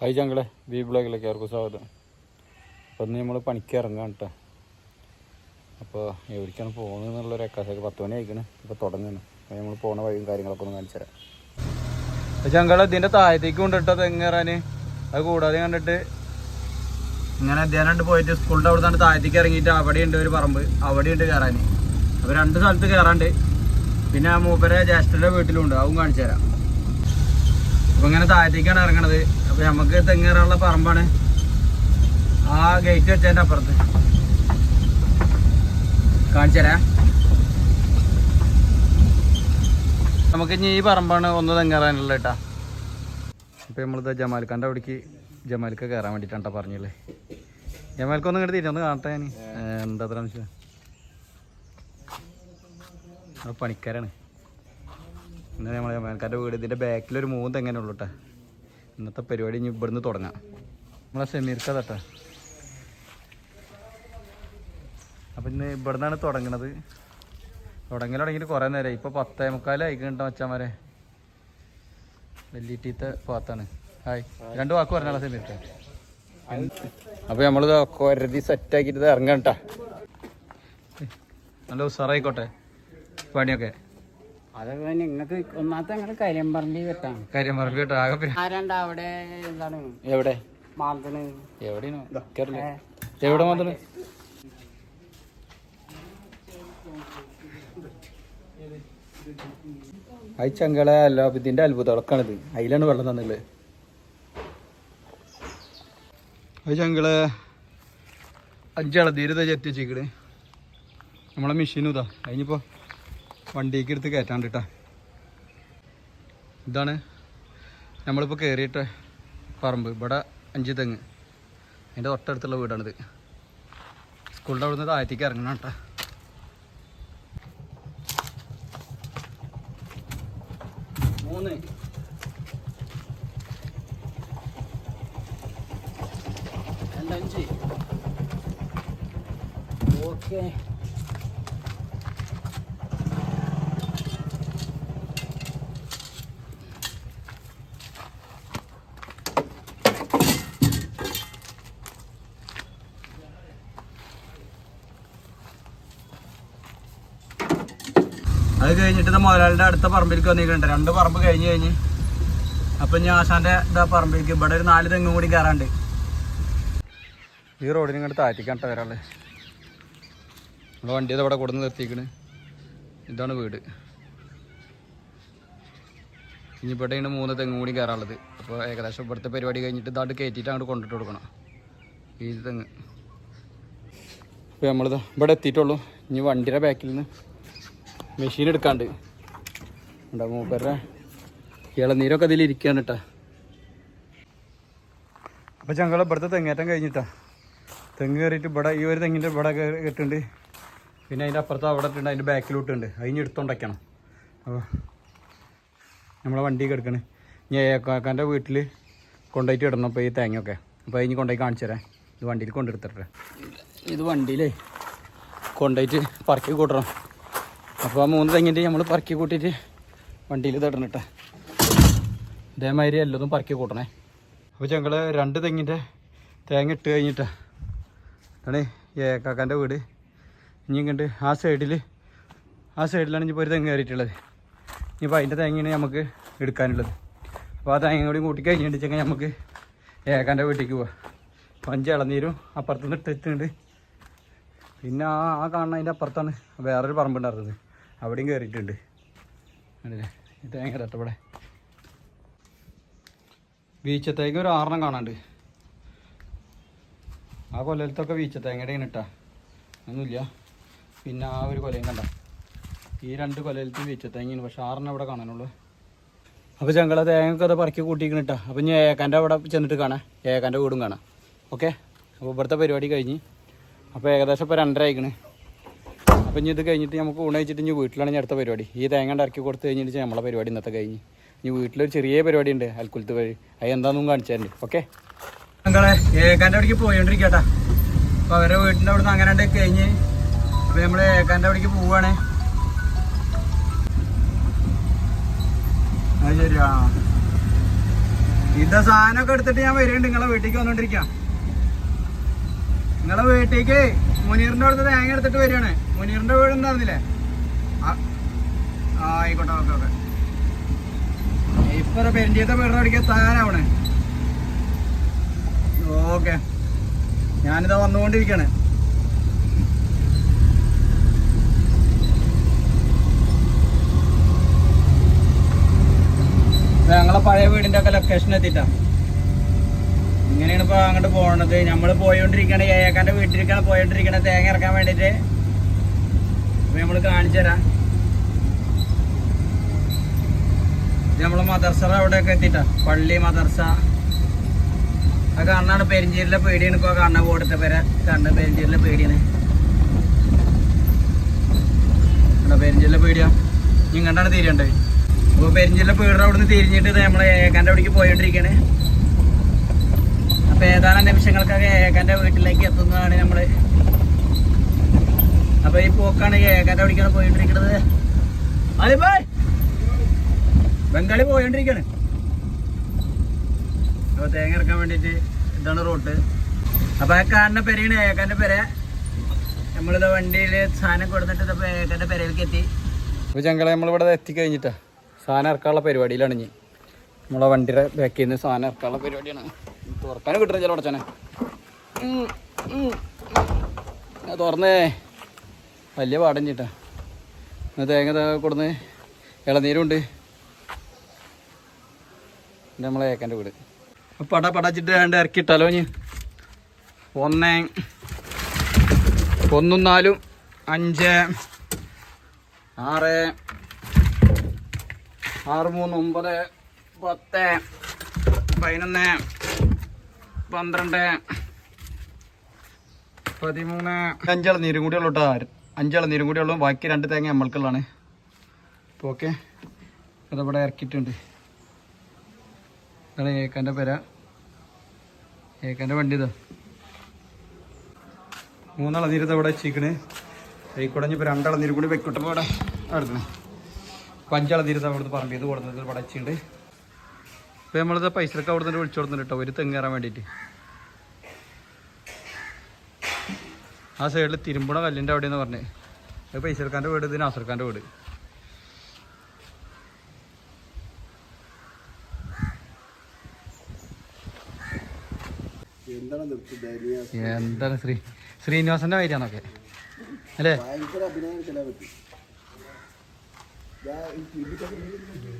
Hi ചങ്കളെ B ബ്ലോഗിലേക്ക് ആർക്കും സ്വാഗതം. അപ്പോൾ ഇന്ന് നമ്മൾ പണിക്ക് ഇറങ്ങാൻ കേട്ടോ അപ്പോൾ എവിടേക്കാണ് പോകുന്നത് എന്നുള്ളൊരു എക്കാസൊക്കെ പത്ത് മണി ആയിക്കണ്. ഇപ്പോൾ തുടങ്ങുന്നു അപ്പോൾ നമ്മൾ പോണ വഴിയും കാര്യങ്ങളൊക്കെ ഒന്ന് കാണിച്ചു തരാം. ചങ്കള ഇതിന്റെ താഴത്തേക്ക് കൊണ്ടിട്ട് തെങ്ങേറാൻ അത് കൂടാതെ കണ്ടിട്ട് ഇങ്ങനെ അധ്യാനം പോയിട്ട് സ്കൂളിന്റെ അവിടെ നിന്ന് താഴത്തേക്ക് ഇറങ്ങിയിട്ട് അവിടെയുണ്ട് ഒരു പറമ്പ്. അവിടെയുണ്ട് കയറാൻ അപ്പോൾ രണ്ട് സ്ഥലത്ത് കയറാണ്ട്. പിന്നെ മൂപ്പരെ ജ്യേഷ്ഠന്റെ വീട്ടിലുണ്ട്. അതും കാണിച്ചു തരാം. അപ്പോൾ ഇങ്ങനെ താഴത്തേക്കാണ് ഇറങ്ങണത്. അപ്പൊ നമുക്ക് തെങ്ങേറാനുള്ള പറമ്പാണ്. ആ ഗേറ്റ് വെച്ചതിന്റെ അപ്പുറത്ത്. കാണിച്ചരാ നമുക്ക് ഇനി ഈ പറമ്പാണ് ഒന്ന് തെങ്ങേറാനുള്ള കേട്ടാ. അപ്പൊ നമ്മളിത് ജമാൽഖാന്റെ അവിടേക്ക് ജമാൽക്ക് കയറാൻ വേണ്ടിട്ടാണ് പറഞ്ഞില്ലേ. ഒന്ന് ഇങ്ങോട്ട് ഒന്ന് കാണട്ടെ ഞാൻ എന്താ അത്ര പണിക്കാരാണ്. ഇന്ന് നമ്മളെ ജമാൽക്കാരുടെ വീട് ഇതിന്റെ ബാക്കിലൊരു മൂന്ന് തെങ്ങനെ ഉള്ളൂ കേട്ടോ. ഇന്നത്തെ പരിപാടി ഇനി ഇവിടുന്ന് തുടങ്ങാം. നമ്മളെ സെമീർക്ക തട്ടാ അപ്പം ഇന്ന് ഇവിടുന്നാണ് തുടങ്ങണത്. തുടങ്ങൽ തുടങ്ങിയിട്ട് കുറേ നേരം ഇപ്പോൾ പത്തേ മുക്കാലായിക്കണ്ടോ അച്ഛന്മാരെ? മച്ചാമാരെ ടീത്ത ഭാഗത്താണ് ഹായ്. രണ്ട് വാക്ക് പറഞ്ഞാലോ സെമീർക്ക അപ്പോൾ നമ്മൾ കൊരതി സെറ്റാക്കിയിട്ട് ഇറങ്ങണ്ട നല്ല ഉസാറായിക്കോട്ടെ. പണിയൊക്കെ. അതൊക്കെ നിങ്ങൾക്ക് ഒന്നാമത്തെ ഞങ്ങൾ കരിയമ്പറമ്പി വെട്ടാണ് കരിയമ്പറമ്പി കേട്ടോ. ആകെ അവിടെ എന്താണ്? എവിടെ? മാന്തണ് എവിടെയാണ്? കേറില്ല എവിടെ മാന്തണ് അത് ചങ്കള അല്ല ഇതിന്റെ അത്ഭുതമൊക്കെയാണിത് അതിലാണ് വെള്ളം തന്നുള്ളത് അത് ചങ്കള അഞ്ചളതീര് ചെത്തി വെച്ചിക്കണ് നമ്മളെ മെഷീനും ഇതാ. അതിനിപ്പോ വണ്ടിക്ക് എടുത്ത് കയറ്റാണ്ട് ഇതാണ് നമ്മളിപ്പോൾ കയറിയിട്ട് പറമ്പ്. ഇവിടെ അഞ്ച് തെങ്ങ്. അതിന്റെ തൊട്ടടുത്തുള്ള വീടാണിത്. സ്കൂളിന്റെ അവിടുന്ന് താഴത്തേക്ക് ഇറങ്ങണം കേട്ടോ മൂന്ന്. രണ്ടഞ്ച്. ഓക്കെ. കഴിഞ്ഞിട്ട് ഇത് മുതലാളിയുടെ അടുത്ത പറമ്പിലേക്ക് വന്നിട്ടുണ്ട് രണ്ട് പറമ്പ് കഴിഞ്ഞ് കഴിഞ്ഞ് അപ്പം ഞാൻ ആശാന്റെ ഇതാ പറമ്പിലേക്ക് ഇവിടെ ഒരു നാല് തെങ്ങും കൂടി കയറാണ്ട് ഈ റോഡിന് ഇങ്ങോട്ട് താറ്റിക്കാട്ട വരാളെ നമ്മുടെ വണ്ടി ഇത് ഇവിടെ കൊടുന്ന് നിർത്തിക്കണ് ഇതാണ് വീട്. ഇനി ഇവിടെയാണ് മൂന്ന് തെങ്ങും കൂടി കയറാനുള്ളത്. അപ്പോൾ ഏകദേശം ഇവിടുത്തെ പരിപാടി കഴിഞ്ഞിട്ട് ഇതാണ്ട് കയറ്റിയിട്ട് അങ്ങോട്ട് കൊണ്ടിട്ട് കൊടുക്കണം. ഈ തെങ്ങ്. അപ്പൊ നമ്മളിത് ഇവിടെ എത്തിയിട്ടുള്ളൂ. ഇനി വണ്ടിയുടെ ബാക്കിൽ നിന്ന് മെഷീൻ എടുക്കാണ്ട്. ഉണ്ടാ മൂപ്പരുടെ? ഇളനീരൊക്കെ അതിൽ ഇരിക്കുകയാണ് കേട്ടാ അപ്പോൾ ഞങ്ങൾ ഇവിടുത്തെ തെങ്ങേറ്റം കഴിഞ്ഞിട്ടാ. തെങ്ങ് കയറിയിട്ട് ഇവിടെ ഈ ഒരു തെങ്ങിന്റെ ഇവിടെ കെട്ടുണ്ട്. പിന്നെ അതിന്റെ അപ്പുറത്ത് അവിടെ ഇട്ടുണ്ട് അതിന്റെ ബാക്കിലോട്ടുണ്ട്. അതിന് എടുത്തുണ്ടാക്കണം അപ്പോൾ നമ്മളെ വണ്ടി എടുക്കണേ. ഇനി ഏക്കാക്കാന്റെ വീട്ടിൽ കൊണ്ടുപോയിട്ട് ഇടണം അപ്പോൾ ഈ തേങ്ങയൊക്കെ. അപ്പോൾ അതിന് കൊണ്ടുപോയി കാണിച്ചു തരാം. ഇത് വണ്ടിയിൽ കൊണ്ടെടുത്തിട്ടെ ഇത് വണ്ടിയിലേ കൊണ്ടുപോയിട്ട് പറക്കി കൂട്ടണം അപ്പോൾ ആ മൂന്ന് തെങ്ങിന്റെ നമ്മൾ പറക്കി കൂട്ടിയിട്ട് വണ്ടിയിൽ തടണം കേട്ടോ ഇതേമാതിരി എല്ലാതും പറക്കി കൂട്ടണേ. അപ്പോൾ ഞങ്ങൾ രണ്ട് തെങ്ങിന്റെ തേങ്ങ ഇട്ട് കഴിഞ്ഞിട്ടാ. അതാണ് ഏക്കാക്കാന്റെ വീട്. ഇനി ഇങ്ങോട്ട് ആ സൈഡിൽ ആ സൈഡിലാണ് ഇനിയിപ്പോൾ ഒരു തെങ്ങ് കയറിയിട്ടുള്ളത്. ഇനിയിപ്പോൾ അതിന്റെ തേങ്ങയാണ് നമുക്ക് എടുക്കാനുള്ളത്. അപ്പോൾ ആ തേങ്ങ കൂടി കൂട്ടി കഴിഞ്ഞിട്ടുണ്ടെങ്കിൽ നമുക്ക് ഏക്കാന്റെ വീട്ടിലേക്ക് പോവാം. അഞ്ച് ഇളനീരും അപ്പുറത്തുനിന്ന് ഇട്ടിട്ടുണ്ട്. പിന്നെ ആ ആ കാണുന്നതിന്റെ അപ്പുറത്താണ് വേറൊരു പറമ്പുണ്ടായിരുന്നത് അവിടെയും കയറിയിട്ടുണ്ട് ഈ തേങ്ങ വീച്ചത്തേക്ക് ഒരു ആറെണ്ണം കാണാണ്ട് ആ കൊല്ലത്തൊക്കെ വീച്ചത്തേങ്ങയുടെ ഇങ്ങനെ ഇട്ടാ. ഒന്നുമില്ല. പിന്നെ ആ ഒരു കൊലയും കണ്ട. ഈ രണ്ട് കൊലയിലത്തും വീച്ചത്തേങ്ങയാണ് പക്ഷെ ആറെണ്ണം അവിടെ കാണാനുള്ളൂ. അപ്പോൾ ഞങ്ങളെ തേങ്ങയൊക്കെ അത് പറക്കി കൂട്ടിക്കണിട്ടാ അപ്പോൾ ഇനി ഏക്കാന്റെ അവിടെ ചെന്നിട്ട് കാണാം. ഏക്കാന്റെ വീടും കാണാം. ഓക്കെ? അപ്പോൾ ഇവിടുത്തെ പരിപാടി കഴിഞ്ഞ്. അപ്പോൾ ഏകദേശം ഇപ്പോൾ രണ്ടര ആയിക്കണ്. അപ്പോൾ ഇനി ഇത് കഴിഞ്ഞിട്ട് നമുക്ക് ഊണ് കഴിച്ചിട്ട് ഇനി വീട്ടിലാണ് ഇനി അടുത്ത പരിപാടി. ഈ തേങ്ങ ഇറക്കി കൊടുത്ത് കഴിഞ്ഞിട്ട് നമ്മളെ പരിപാടി ഇന്നത്തെ കഴിഞ്ഞ്. ഇനി വീട്ടിലൊരു ചെറിയ പരിപാടി ഉണ്ട് അൽക്കുലത്ത് വഴി. അത് എന്താണെന്നും കാണിച്ചു ഓക്കെ? ഞങ്ങളെ ഏക്കാന്റെ അവിടേക്ക് പോയോണ്ടിരിക്കട്ടാ. അപ്പോൾ അവരുടെ വീട്ടിന്റെ അവിടെ നിന്ന് അങ്ങനെ കഴിഞ്ഞ് അപ്പോൾ നമ്മൾ ഏക്കാന്റെ അവിടേക്ക് പോവാണ്. അത് ശരി ആ ഇതാ സാധനമൊക്കെ എടുത്തിട്ട് ഞാൻ വരുന്നുണ്ട് നിങ്ങളെ വീട്ടിലേക്ക് വന്നോണ്ടിരിക്കാം. നിങ്ങളെ വീട്ടിലേക്ക് മുനീറിന്റെ അടുത്ത് തേങ്ങ എടുത്തിട്ട് വരികയാണ്. മുനീറിന്റെ വീട് ഉണ്ടായിരുന്നില്ലേ ആയിക്കോട്ടെ ഓക്കെ ഓക്കെ. ഇപ്പൊ പെരിഞ്ചീത്തെ വീടിന്റെ അടിക്കാൻ താനാവണേ. ഓക്കെ. ഞാനിതാ വന്നുകൊണ്ടിരിക്കണേ ഞങ്ങളെ പഴയ വീടിന്റെ ഒക്കെ ലൊക്കേഷൻ എത്തിട്ടാ ഇങ്ങനെയാണ് ഇപ്പൊ അങ്ങോട്ട് പോണത്. നമ്മൾ പോയോണ്ടിരിക്കണ ഏക്കാന്റെ വീട്ടിലേക്കാണ് പോയോണ്ടിരിക്കണ തേങ്ങ ഇറക്കാൻ വേണ്ടിട്ട് അപ്പൊ നമ്മൾ കാണിച്ചു തരാം. ഇത് നമ്മൾ മദർസ അവിടെയൊക്കെ എത്തിട്ടാ. പള്ളി മദർസ. ആ കാണാണ് പെരിഞ്ചീരിലെ പേടിയാണ് ഇപ്പൊ കാണാൻ പോടുത്ത പേര കണ്ണ് പെരിഞ്ചീരിലെ പേടിയാണ്. കണ്ടോ പെരിഞ്ചീരിലെ പേടിയാ? ഇങ്ങോട്ടാണ് തിരിയണ്ടേ അപ്പൊ പെരിഞ്ചീരിലെ പേടിയുടെ അവിടെ നിന്ന് തിരിഞ്ഞിട്ട് നമ്മളെ ഏക്കാന്റെ അവിടേക്ക് പോയോണ്ടിരിക്കണേ. അപ്പൊ ഏതാനും നിമിഷങ്ങൾക്കൊക്കെ ഏകാന്റെ വീട്ടിലേക്ക് എത്തുന്നതാണ് നമ്മൾ അപ്പോൾ ഈ പോക്കാണ് ഏകന്റെ ഏകാന്റെ പോയിട്ടിരിക്കണത്. പോയിട്ടിരിക്കുന്നത് അതെ ബായ്! ബംഗാളി പോയോണ്ടിരിക്കാണ്. അപ്പൊ തേങ്ങ ഇറക്കാൻ വേണ്ടിയിട്ട് ഇതാണ് റോട്ട്. അപ്പൊ ആ കാണുന്ന പെരയാണ് ഏകന്റെ പെര. നമ്മളിത് വണ്ടിയിൽ സാധനം കൊടുത്തിട്ട് ഇതപ്പോ ഏകാന്റെ പെരയിലേക്ക് എത്തി. അപ്പോൾ ഞങ്ങളെ നമ്മളിവിടെ എത്തിക്കഴിഞ്ഞിട്ടാ സാധനം ഇറക്കാനുള്ള പരിപാടിയിലാണ് ഇനി. നമ്മളെ വണ്ടിയുടെ ബാക്കിൽ നിന്ന് സാധനം ഇറക്കാനുള്ള പരിപാടിയാണ്. തുറക്കാനും കിട്ടുന്ന ചില ഞാൻ തുറന്നേ. വലിയ പാടം ചേട്ടാ തേങ്ങ കൊടുന്ന് ഇളനീരുണ്ട്. എന്റെ നമ്മളെ ഏക്കന്റെ വീട്. പടാ പട പടച്ചിട്ട് രണ്ട് ഇറക്കിയിട്ടാലോ ഇനി? ഒന്ന് ഒന്നും നാലും അഞ്ച് ആറ് ആറ് മൂന്ന് ഒമ്പത് പത്ത് പതിനൊന്ന് പന്ത്രണ്ട്. പതിമൂന്ന്. അഞ്ചാൾ നീരും കൂടി ഉള്ളൂ കേട്ടോ അഞ്ചാൾ നീരും കൂടി ഉള്ളൂ. ബാക്കി രണ്ട് തേങ്ങ നമ്മൾക്കുള്ളതാണ്. അപ്പോൾ ഓക്കെ. അതവിടെ ഇറക്കിയിട്ടുണ്ട്. അതാണ് ഏക്കാന്റെ പെര. ഏക്കാന്റെ വണ്ടി ഇതാ. മൂന്നാളനീരത് അവിടെ വെച്ചിരിക്കണേ. കൈക്കുടഞ്ഞ് ഇപ്പോൾ രണ്ടാളനീരും കൂടി വെക്കിട്ടപ്പോൾ ഇവിടെ അടുത്തേ അപ്പം നീരത്ത് അവിടുന്ന് പറമ്പിൽ കൊടുത്തത് ഇവിടെ വെച്ചിട്ടുണ്ട്. ഇപ്പോൾ നമ്മളിത് പൈസക്ക് അവിടെ നിന്ന് വിളിച്ചു കൊടുത്തിട്ട് കേട്ടോ. ഒരു തെങ്ങ് കയറാൻ വേണ്ടിയിട്ട്. ആ സൈഡിൽ തിരുമ്പുണ കല്ലിന്റെ അവിടെയെന്ന് പറഞ്ഞ്. അത് പൈസക്കാന്റെ വീട് ഇത് നാസർക്കാന്റെ വീട്. എന്താണ് ശ്രീ ശ്രീനിവാസന്റെ വൈരാന്നൊക്കെ അല്ലേ?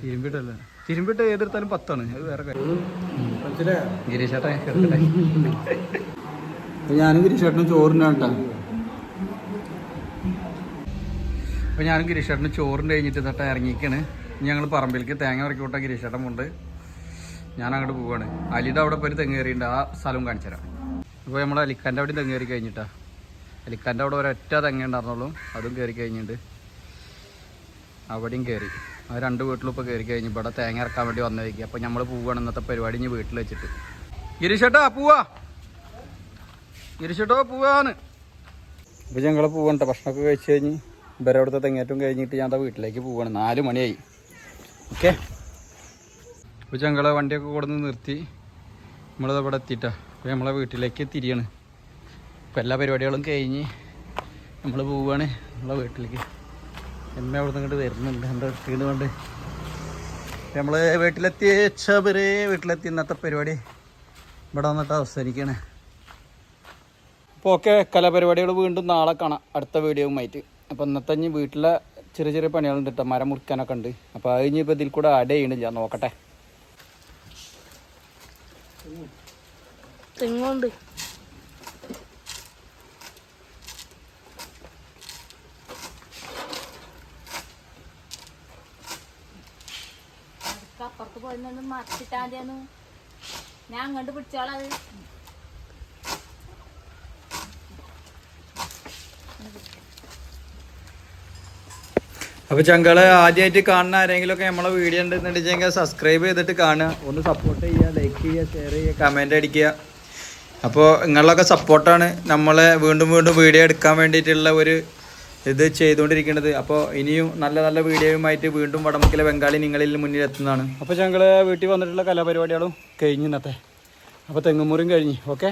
തിരുമ്പിട്ടല്ല? തിരുമ്പിട്ട് ഏതെടുത്താലും പത്താണ്. അത് വേറെ കാര്യം. ഗിരീഷേട്ടെ കേൾക്കട്ടെ ഞാനും ഗിരീഷേട്ടനും ചോറിനാണ് അപ്പോൾ അപ്പൊ ഞാനും ഗിരീഷേട്ടനും ചോറിന്റെ കഴിഞ്ഞിട്ട് തട്ട ഇറങ്ങിക്കാണ് ഞങ്ങൾ പറമ്പിലേക്ക് തേങ്ങ ഇറക്കി വിട്ട ഗിരീഷേട്ടൻ ഉണ്ട് ഞാൻ അങ്ങോട്ട് പോവാണ്. അലിയുടെ അവിടെ പോയി തെങ്ങ് കയറിയിട്ടുണ്ട് ആ സ്ഥലവും കാണിച്ചു തരാം. അപ്പോൾ നമ്മൾ അലിക്കാന്റെ അവിടെ തെങ്ങ് കയറി കഴിഞ്ഞിട്ടാ. അലിക്കാന്റെ അവിടെ ഒരൊറ്റ തെങ്ങ ഉണ്ടായിരുന്നുള്ളൂ. അതും കയറി കഴിഞ്ഞിട്ടുണ്ട്. അവിടെയും കയറി ആ രണ്ട് വീട്ടിലും ഇപ്പോൾ കയറി കഴിഞ്ഞ് ഇവിടെ തേങ്ങ ഇറക്കാൻ വേണ്ടി വന്നേക്ക് അപ്പോൾ നമ്മൾ പോവുകയാണ് ഇന്നത്തെ പരിപാടി ഇനി വീട്ടിൽ വെച്ചിട്ട്. ഗിരിശേട്ടാ പോവാ. ഗിരിശേട്ടോ പോവാന്ന്. ഇപ്പോൾ ഞങ്ങൾ പോവണ്ട ഭക്ഷണമൊക്കെ കഴിച്ച് കഴിഞ്ഞ് ഇവരെ അവിടുത്തെ തെങ്ങേറ്റവും കഴിഞ്ഞിട്ട് ഞാൻ വീട്ടിലേക്ക് പോവാണ്. നാല് മണിയായി. ഓക്കെ. ഇപ്പോൾ ഞങ്ങളെ വണ്ടിയൊക്കെ കൊടുന്ന് നിർത്തി. നമ്മളത് അവിടെ എത്തിയിട്ടാ. അപ്പോൾ നമ്മളെ വീട്ടിലേക്ക് തിരിയാണ്. അപ്പോൾ എല്ലാ പരിപാടികളും കഴിഞ്ഞ് നമ്മൾ പോവുകയാണ് നമ്മളെ വീട്ടിലേക്ക്. എമ്മ അവിടെ നിന്ന് ഇങ്ങോട്ട് വരുന്നുണ്ട്. എന്റെ വീട് കൊണ്ട്. നമ്മൾ വീട്ടിലെത്തി ചബര് വീട്ടിലെത്തി ഇന്നത്തെ പരിപാടി. ഇവിടെ വന്നിട്ട് അവസാനിക്കുകയാണ് അപ്പോൾ ഓക്കെ കലാപരിപാടികൾ വീണ്ടും നാളെ കാണാം. അടുത്ത വീഡിയോവുമായിട്ട് അപ്പോൾ ഇന്നത്തെ ഇനി വീട്ടിലെ ചെറിയ ചെറിയ പണികളുണ്ട് കേട്ടോ മരം മുറിക്കാനൊക്കെ ഉണ്ട്. അപ്പോൾ അത് ഇനി ഇപ്പോൾ ഇതിൽ കൂടെ ആഡ് ചെയ്യണില്ല. നോക്കട്ടെ. തെങ്ങുണ്ട്. അപ്പുറത്ത് പോയി നിന്ന് മറിച്ചിട്ടാ ഞാൻ അങ്ങോട്ട് പിടിച്ചോളാം അപ്പൊ ചങ്കൾ ആദ്യമായിട്ട് കാണുന്ന ആരെങ്കിലും ഒക്കെ നമ്മളെ വീഡിയോ ഉണ്ടെന്നുണ്ടെങ്കിൽ സബ്സ്ക്രൈബ് ചെയ്തിട്ട് കാണുക. ഒന്ന് സപ്പോർട്ട് ചെയ്യുക ലൈക്ക് ചെയ്യുക ഷെയർ ചെയ്യുക കമന്റ് അടിക്കുക. അപ്പോൾ നിങ്ങളൊക്കെ സപ്പോർട്ടാണ് നമ്മളെ വീണ്ടും വീണ്ടും വീഡിയോ എടുക്കാൻ വേണ്ടിയിട്ടുള്ള ഒരു ഇത് ചെയ്തുകൊണ്ടിരിക്കുന്നത്. അപ്പോൾ ഇനിയും നല്ല നല്ല വീഡിയോയുമായിട്ട് വീണ്ടും വടമക്കിലെ ബംഗാളി നിങ്ങളിൽ മുന്നിൽ എത്തുന്നതാണ് അപ്പോൾ ഞങ്ങൾ വീട്ടിൽ വന്നിട്ടുള്ള കലാപരിപാടികളും കഴിഞ്ഞു ഇന്നത്തെ. അപ്പോൾ തെങ്ങുമുറിയും കഴിഞ്ഞ് ഓക്കെ?